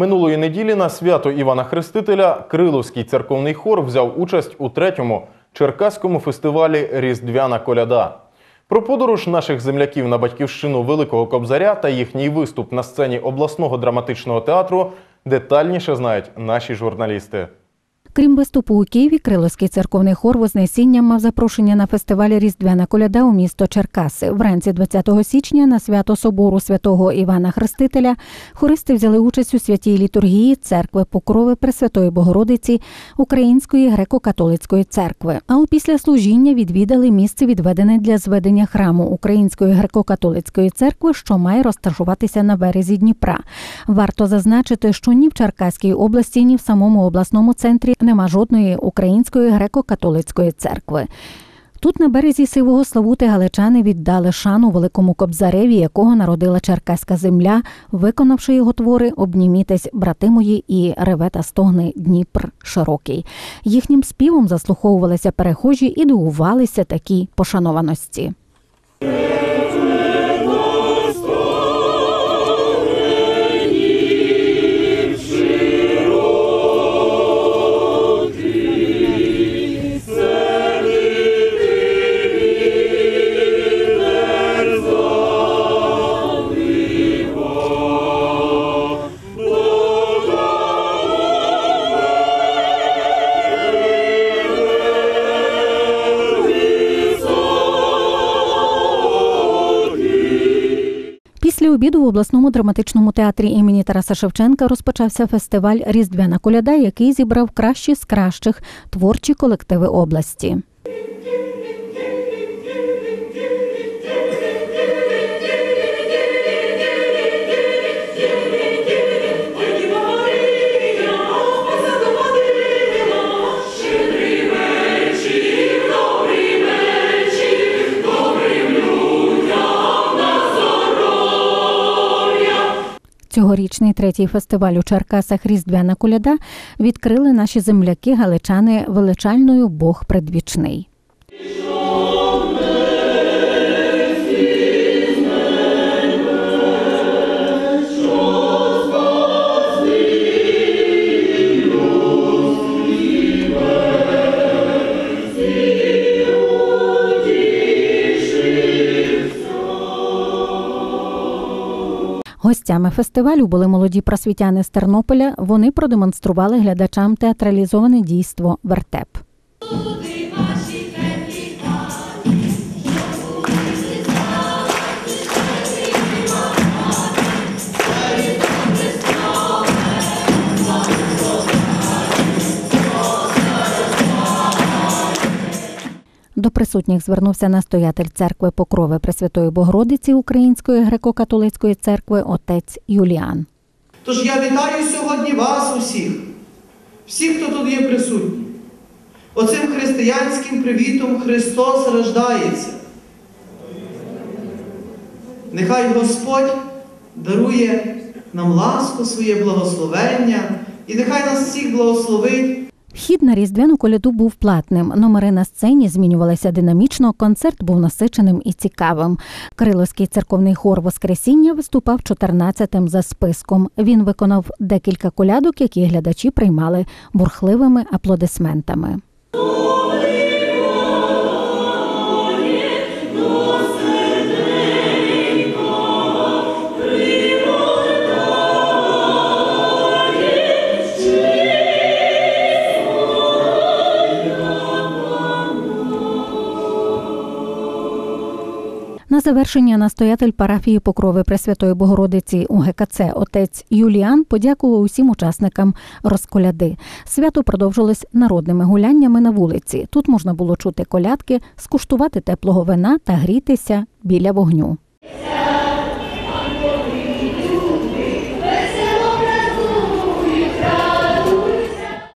Минулої неділі на свято Івана Хрестителя Криловський церковний хор взяв участь у третьому черкаському фестивалі Різдвяна коляда. Про подорож наших земляків на батьківщину Великого Кобзаря та їхній виступ на сцені обласного драматичного театру детальніше знають наші журналісти. Крім виступу у Києві, Криловський церковний хор Вознесіння мав запрошення на фестиваль Різдвяна коляда у місто Черкаси. Вранці 20 січня на свято собору святого Івана Хрестителя хористи взяли участь у святій літургії церкви Покрови Пресвятої Богородиці Української греко-католицької церкви. А у післяслужіння відвідали місце, відведене для зведення храму Української греко-католицької церкви, що має розташуватися на березі Дніпра. Варто зазначити, що ні в Черкаській області, ні в самому обласному центрі нема жодної української греко-католицької церкви. Тут на березі сивого Славути галичани віддали шану великому кобзареві, якого народила черкаська земля, виконавши його твори Обнімітесь, брати мої і реве та стогне Дніпр широкий. Їхнім співом заслуховувалися перехожі і дивувалися такій пошанованості. Обіду в обласному драматичному театрі імені Тараса Шевченка розпочався фестиваль Різдвяна коляда, який зібрав кращі з кращих творчі колективи області. Цьогорічний третій фестиваль у Черкасах Різдвяна коляда відкрили наші земляки галичани величальною Бог предвічний. Гостями фестивалю були молоді просвітяни з Тернополя. Вони продемонстрували глядачам театралізоване дійство вертеп. Присутніх звернувся настоятель церкви Покрови Пресвятої Богородиці Української греко-католицької церкви отець Юліан. Тож я вітаю сьогодні вас усіх, всіх, хто тут є присутні. Оцим християнським привітом Христос рождається. Нехай Господь дарує нам ласку, своє благословення, і нехай нас всіх благословить Вхід на різдвяну коляду був платним. Номери на сцені змінювалися динамічно. Концерт був насиченим і цікавим. Криловський церковний хор Воскресіння виступав 14-тим за списком. Він виконав декілька колядок, які глядачі приймали бурхливими аплодисментами. На завершення настоятель парафії Покрови Пресвятої Богородиці у ГКЦ отець Юліан подякував усім учасникам розколяди. Свято продовжилось народними гуляннями на вулиці. Тут можна було чути колядки, скуштувати теплого вина та грітися біля вогню.